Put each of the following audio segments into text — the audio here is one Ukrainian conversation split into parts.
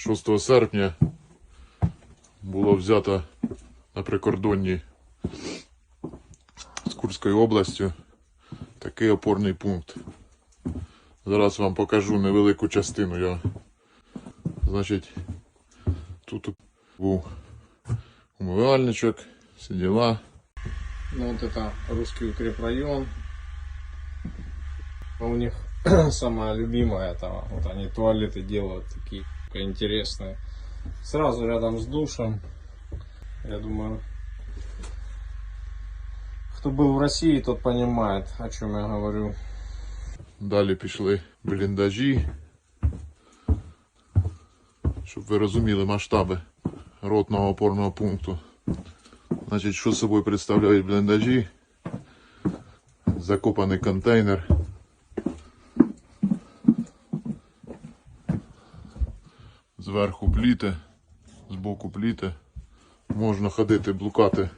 6 серпня було взято на прикордонні з Курською областю такий опорний пункт. Зараз вам покажу невелику частину його. Значить, тут був умивальничок, всі діла. Ну вот это русский укрепрайон. У них самое любимое это вот они туалеты делают такие Интересные. Сразу рядом с душем. Я думаю, кто был в России, тот понимает, о чем я говорю. Далі пішли бліндажі. Щоб ви розуміли масштаби ротного опорного пункту. Значить, що собою представляють бліндажі? Закопаний контейнер. Зверху пліти, збоку пліти. Можна ходити, блукати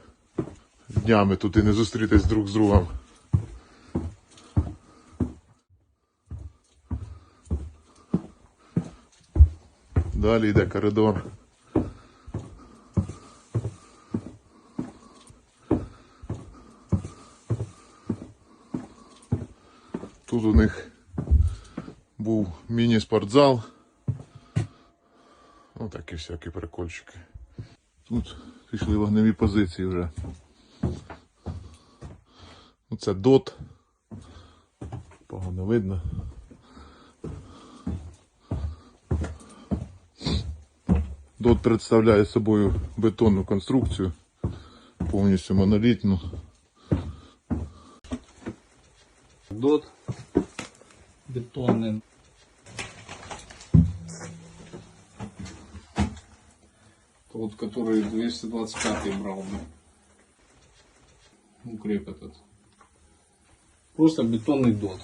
днями тут і не зустрітись друг з другом. Далі йде коридор. Тут у них був міні-спортзал. Ну такі всякі прикольчики. Тут пішли вогневі позиції вже. Ну, Це дот. Погано видно. Дот представляє собою бетонну конструкцію, повністю монолітну. Дот бетонный. Тот, который 225 брал. да. Укреп этот. Просто бетонный дот.